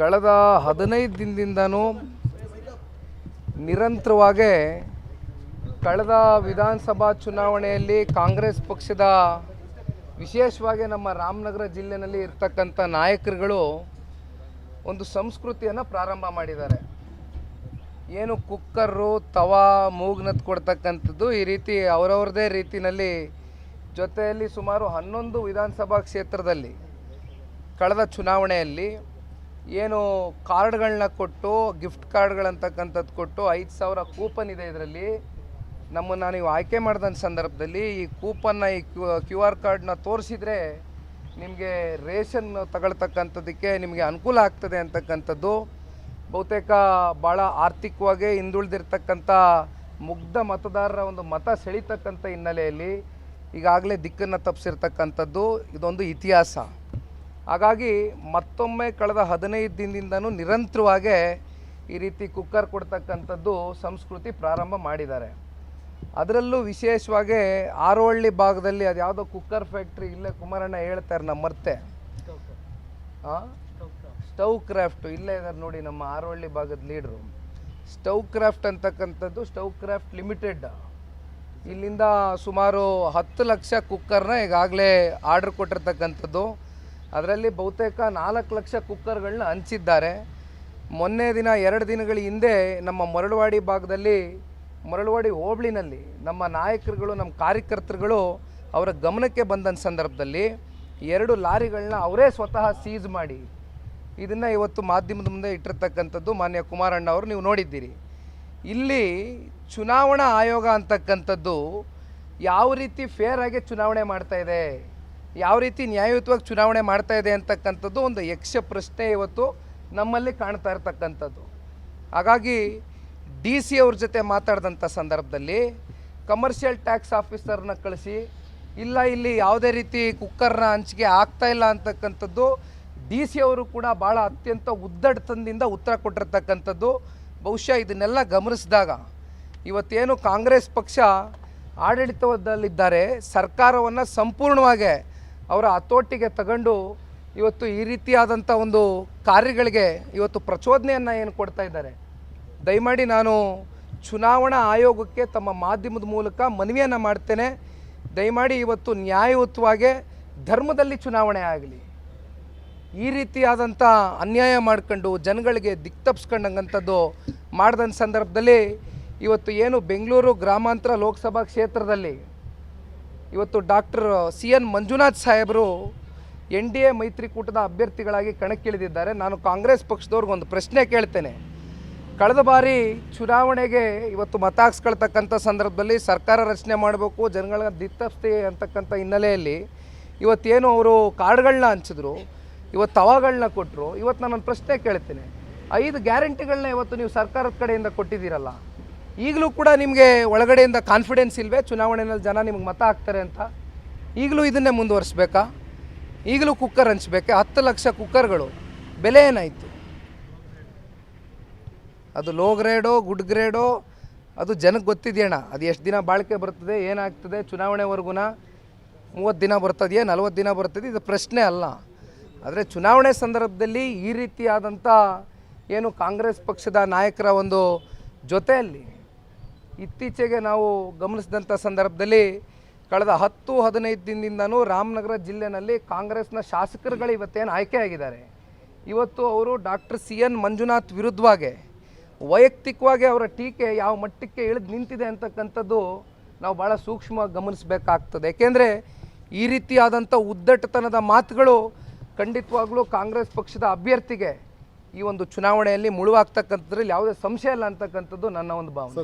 ಕಳೆದ ಹದಿನೈದು ದಿನದಿಂದನೂ ನಿರಂತರವಾಗಿ ಕಳೆದ ವಿಧಾನಸಭಾ ಚುನಾವಣೆಯಲ್ಲಿ ಕಾಂಗ್ರೆಸ್ ಪಕ್ಷದ ವಿಶೇಷವಾಗಿ ನಮ್ಮ ರಾಮನಗರ ಜಿಲ್ಲೆಯಲ್ಲಿ ಇರ್ತಕ್ಕಂಥ ನಾಯಕರುಗಳು ಒಂದು ಸಂಸ್ಕೃತಿಯನ್ನು ಪ್ರಾರಂಭ ಮಾಡಿದ್ದಾರೆ. ಏನು ಕುಕ್ಕರು, ತವಾ ಮೂಗ್ನತ್ ಕೊಡ್ತಕ್ಕಂಥದ್ದು ಈ ರೀತಿ ಅವರವ್ರದೇ ರೀತಿಯಲ್ಲಿ ಜೊತೆಯಲ್ಲಿ ಸುಮಾರು ಹನ್ನೊಂದು ವಿಧಾನಸಭಾ ಕ್ಷೇತ್ರದಲ್ಲಿ ಕಳೆದ ಚುನಾವಣೆಯಲ್ಲಿ ಏನು ಕಾರ್ಡ್ಗಳನ್ನ ಕೊಟ್ಟು, ಗಿಫ್ಟ್ ಕಾರ್ಡ್ಗಳಂತಕ್ಕಂಥದ್ದು ಕೊಟ್ಟು ಐದು ಸಾವಿರ ಕೂಪನ್ ಇದೆ ಇದರಲ್ಲಿ. ನಮ್ಮನ್ನು ನೀವು ಆಯ್ಕೆ ಮಾಡಿದ ಸಂದರ್ಭದಲ್ಲಿ ಈ ಕೂಪನ್ನ, ಈ ಕ್ಯೂ ಕ್ಯೂ ಆರ್ ಕಾರ್ಡ್ನ ತೋರಿಸಿದರೆ ನಿಮಗೆ ರೇಷನ್ ತಗೊಳ್ತಕ್ಕಂಥದ್ದಕ್ಕೆ ನಿಮಗೆ ಅನುಕೂಲ ಆಗ್ತದೆ ಅಂತಕ್ಕಂಥದ್ದು. ಬಹುತೇಕ ಭಾಳ ಆರ್ಥಿಕವಾಗಿ ಹಿಂದುಳಿದಿರ್ತಕ್ಕಂಥ ಮುಗ್ಧ ಮತದಾರರ ಒಂದು ಮತ ಸೆಳೀತಕ್ಕಂಥ ಹಿನ್ನೆಲೆಯಲ್ಲಿ ಈಗಾಗಲೇ ದಿಕ್ಕನ್ನು ತಪ್ಪಿಸಿರ್ತಕ್ಕಂಥದ್ದು ಇದೊಂದು ಇತಿಹಾಸ. ಹಾಗಾಗಿ ಮತ್ತೊಮ್ಮೆ ಕಳೆದ ಹದಿನೈದು ದಿನದಿಂದನೂ ನಿರಂತರವಾಗಿ ಈ ರೀತಿ ಕುಕ್ಕರ್ ಕೊಡ್ತಕ್ಕಂಥದ್ದು ಸಂಸ್ಕೃತಿ ಪ್ರಾರಂಭ ಮಾಡಿದ್ದಾರೆ. ಅದರಲ್ಲೂ ವಿಶೇಷವಾಗಿ ಆರೋಹಳ್ಳಿ ಭಾಗದಲ್ಲಿ ಅದು ಯಾವುದೋ ಕುಕ್ಕರ್ ಫ್ಯಾಕ್ಟ್ರಿ ಇಲ್ಲೇ ಕುಮಾರಣ್ಣ ಹೇಳ್ತಾರೆ ನಮ್ಮ ಮರ್ತೆ ಸ್ಟವ್ ಕ್ರಾಫ್ಟ್, ಇಲ್ಲೇ ಇದ್ದಾರೆ ನೋಡಿ ನಮ್ಮ ಆರೋಹಳ್ಳಿ ಭಾಗದ ಲೀಡ್ರು. ಸ್ಟವ್ ಕ್ರಾಫ್ಟ್ ಅಂತಕ್ಕಂಥದ್ದು ಸ್ಟವ್ ಕ್ರಾಫ್ಟ್ ಲಿಮಿಟೆಡ್. ಇಲ್ಲಿಂದ ಸುಮಾರು ಹತ್ತು ಲಕ್ಷ ಕುಕ್ಕರ್ನ ಈಗಾಗಲೇ ಆರ್ಡ್ರ್ ಕೊಟ್ಟಿರ್ತಕ್ಕಂಥದ್ದು. ಅದರಲ್ಲಿ ಬಹುತೇಕ ನಾಲ್ಕು ಲಕ್ಷ ಕುಕ್ಕರ್ಗಳನ್ನ ಹಂಚಿದ್ದಾರೆ. ಮೊನ್ನೆ ದಿನ ಎರಡು ದಿನಗಳ ಹಿಂದೆ ನಮ್ಮ ಮರಳವಾಡಿ ಭಾಗದಲ್ಲಿ, ಮರಳುವಾಡಿ ಹೋಬಳಿನಲ್ಲಿ ನಮ್ಮ ನಾಯಕರುಗಳು, ನಮ್ಮ ಕಾರ್ಯಕರ್ತರುಗಳು ಅವರ ಗಮನಕ್ಕೆ ಬಂದ ಸಂದರ್ಭದಲ್ಲಿ ಎರಡು ಲಾರಿಗಳನ್ನ ಅವರೇ ಸ್ವತಃ ಸೀಜ್ ಮಾಡಿ, ಇದನ್ನು ಇವತ್ತು ಮಾಧ್ಯಮದ ಮುಂದೆ ಇಟ್ಟಿರ್ತಕ್ಕಂಥದ್ದು ಮಾನ್ಯ ಕುಮಾರಣ್ಣ ಅವರು, ನೀವು ನೋಡಿದ್ದೀರಿ. ಇಲ್ಲಿ ಚುನಾವಣಾ ಆಯೋಗ ಅಂತಕ್ಕಂಥದ್ದು ಯಾವ ರೀತಿ ಫೇರ್ ಚುನಾವಣೆ ಮಾಡ್ತಾ ಇದೆ? ಯಾವ ರೀತಿ ನ್ಯಾಯಯುತವಾಗಿ ಚುನಾವಣೆ ಮಾಡ್ತಾ ಇದೆ ಅಂತಕ್ಕಂಥದ್ದು ಒಂದು ಯಕ್ಷ ಪ್ರಶ್ನೆ ಇವತ್ತು ನಮ್ಮಲ್ಲಿ ಕಾಣ್ತಾ ಇರ್ತಕ್ಕಂಥದ್ದು. ಹಾಗಾಗಿ ಡಿ ಸಿ ಅವ್ರ ಜೊತೆ ಮಾತಾಡಿದಂಥ ಸಂದರ್ಭದಲ್ಲಿ ಕಮರ್ಷಿಯಲ್ ಟ್ಯಾಕ್ಸ್ ಆಫೀಸರ್ನ ಕಳಿಸಿ, ಇಲ್ಲ ಇಲ್ಲಿ ಯಾವುದೇ ರೀತಿ ಕುಕ್ಕರ್ನ ಹಂಚಿಕೆ ಆಗ್ತಾ ಇಲ್ಲ ಅಂತಕ್ಕಂಥದ್ದು, ಡಿ ಸಿ ಅವರು ಕೂಡ ಭಾಳ ಅತ್ಯಂತ ಉದ್ದಟತನದಿಂದ ಉತ್ತರ ಕೊಟ್ಟಿರ್ತಕ್ಕಂಥದ್ದು. ಬಹುಶಃ ಇದನ್ನೆಲ್ಲ ಗಮನಿಸಿದಾಗ ಇವತ್ತೇನು ಕಾಂಗ್ರೆಸ್ ಪಕ್ಷ ಆಡಳಿತದಲ್ಲಿದ್ದಾರೆ, ಸರ್ಕಾರವನ್ನು ಸಂಪೂರ್ಣವಾಗಿ ಅವರ ಹತೋಟಿಗೆ ತಗೊಂಡು ಇವತ್ತು ಈ ರೀತಿಯಾದಂಥ ಒಂದು ಕಾರ್ಯಗಳಿಗೆ ಇವತ್ತು ಪ್ರಚೋದನೆಯನ್ನು ಏನು ಕೊಡ್ತಾ ಇದ್ದಾರೆ. ದಯಮಾಡಿ ನಾನು ಚುನಾವಣಾ ಆಯೋಗಕ್ಕೆ ತಮ್ಮ ಮಾಧ್ಯಮದ ಮೂಲಕ ಮನವಿಯನ್ನು ಮಾಡ್ತೇನೆ. ದಯಮಾಡಿ ಇವತ್ತು ನ್ಯಾಯಯುತವಾಗಿ ಧರ್ಮದಲ್ಲಿ ಚುನಾವಣೆ ಆಗಲಿ. ಈ ರೀತಿಯಾದಂಥ ಅನ್ಯಾಯ ಮಾಡ್ಕೊಂಡು ಜನಗಳಿಗೆ ದಿಕ್ ತಪ್ಪಿಸ್ಕೊಂಡಂಗಂಥದ್ದು ಮಾಡ್ದಂಥ ಸಂದರ್ಭದಲ್ಲಿ ಇವತ್ತು ಏನು ಬೆಂಗಳೂರು ಗ್ರಾಮಾಂತರ ಲೋಕಸಭಾ ಕ್ಷೇತ್ರದಲ್ಲಿ ಇವತ್ತು ಡಾಕ್ಟರ್ ಸಿ ಎನ್ ಮಂಜುನಾಥ್ ಸಾಹೇಬರು ಎನ್ ಡಿ ಎ ಮೈತ್ರಿಕೂಟದ ಅಭ್ಯರ್ಥಿಗಳಾಗಿ ಕಣಕ್ಕಿಳಿದಿದ್ದಾರೆ. ನಾನು ಕಾಂಗ್ರೆಸ್ ಪಕ್ಷದವ್ರಿಗೊಂದು ಪ್ರಶ್ನೆ ಕೇಳ್ತೇನೆ. ಕಳೆದ ಬಾರಿ ಚುನಾವಣೆಗೆ ಇವತ್ತು ಮತ ಹಾಕ್ಸ್ಕೊಳ್ತಕ್ಕಂಥ ಸಂದರ್ಭದಲ್ಲಿ ಸರ್ಕಾರ ರಚನೆ ಮಾಡಬೇಕು, ಜನಗಳ ದಿತ್ತಪ್ತಿ ಅಂತಕ್ಕಂಥ ಹಿನ್ನೆಲೆಯಲ್ಲಿ ಇವತ್ತೇನು ಅವರು ಕಾರ್ಡ್ಗಳನ್ನ ಹಂಚಿದ್ರು, ಇವತ್ತು ತವಾಗಳನ್ನ ಕೊಟ್ಟರು ಇವತ್ತು ನಾನು ಪ್ರಶ್ನೆ ಕೇಳ್ತೇನೆ. ಐದು ಗ್ಯಾರಂಟಿಗಳನ್ನ ಇವತ್ತು ನೀವು ಸರ್ಕಾರದ ಕಡೆಯಿಂದ ಕೊಟ್ಟಿದ್ದೀರಲ್ಲ ಈಗಲೂ ಕೂಡ ನಿಮಗೆ ಒಳಗಡೆಯಿಂದ ಕಾನ್ಫಿಡೆನ್ಸ್ ಇಲ್ವೇ? ಚುನಾವಣೆಯಲ್ಲಿ ಜನ ನಿಮ್ಗೆ ಮತ ಹಾಕ್ತಾರೆ ಅಂತ. ಈಗಲೂ ಇದನ್ನೇ ಮುಂದುವರಿಸ್ಬೇಕಾ? ಈಗಲೂ ಕುಕ್ಕರ್ ಹಂಚ್ಬೇಕಾ? ಹತ್ತು ಲಕ್ಷ ಕುಕ್ಕರ್ಗಳು ಬೆಲೆ ಏನಾಯಿತು? ಅದು ಲೋ ಗ್ರೇಡೋ ಗುಡ್ ಗ್ರೇಡೋ ಅದು ಜನಕ್ಕೆ ಗೊತ್ತಿದೆಯಣ್ಣ ಅದು ಎಷ್ಟು ದಿನ ಬಾಳಿಕೆ ಬರ್ತದೆ, ಏನಾಗ್ತದೆ? ಚುನಾವಣೆವರೆಗೂ ಮೂವತ್ತು ದಿನ ಬರ್ತದೆಯೇ, ನಲ್ವತ್ತು ದಿನ ಬರ್ತದೆ ಇದು ಪ್ರಶ್ನೆ ಅಲ್ಲ. ಆದರೆ ಚುನಾವಣೆ ಸಂದರ್ಭದಲ್ಲಿ ಈ ರೀತಿಯಾದಂಥ ಏನು ಕಾಂಗ್ರೆಸ್ ಪಕ್ಷದ ನಾಯಕರ ಒಂದು ಜೊತೆಯಲ್ಲಿ ಇತ್ತೀಚೆಗೆ ನಾವು ಗಮನಿಸಿದಂಥ ಸಂದರ್ಭದಲ್ಲಿ ಕಳೆದ ಹತ್ತು ಹದಿನೈದು ದಿನದಿಂದನೂ ರಾಮನಗರ ಜಿಲ್ಲೆನಲ್ಲಿ ಕಾಂಗ್ರೆಸ್ನ ಶಾಸಕರುಗಳು ಇವತ್ತೇನು ಆಯ್ಕೆ ಆಗಿದ್ದಾರೆ. ಇವತ್ತು ಅವರು ಡಾಕ್ಟರ್ ಸಿ ಎನ್ ಮಂಜುನಾಥ್ ವಿರುದ್ಧವಾಗಿ ವೈಯಕ್ತಿಕವಾಗಿ ಅವರ ಟೀಕೆ ಯಾವ ಮಟ್ಟಕ್ಕೆ ಇಳಿದು ನಿಂತಿದೆ ಅಂತಕ್ಕಂಥದ್ದು ನಾವು ಭಾಳ ಸೂಕ್ಷ್ಮವಾಗಿ ಗಮನಿಸಬೇಕಾಗ್ತದೆ. ಏಕೆಂದರೆ ಈ ರೀತಿಯಾದಂಥ ಉದ್ದಟತನದ ಮಾತುಗಳು ಖಂಡಿತವಾಗಲೂ ಕಾಂಗ್ರೆಸ್ ಪಕ್ಷದ ಅಭ್ಯರ್ಥಿಗೆ ಈ ಒಂದು ಚುನಾವಣೆಯಲ್ಲಿ ಮುಳುವಾಗ್ತಕ್ಕಂಥದ್ರಲ್ಲಿ ಯಾವುದೇ ಸಂಶಯ ಇಲ್ಲ ಅಂತಕ್ಕಂಥದ್ದು ನನ್ನ ಒಂದು ಭಾವನೆ.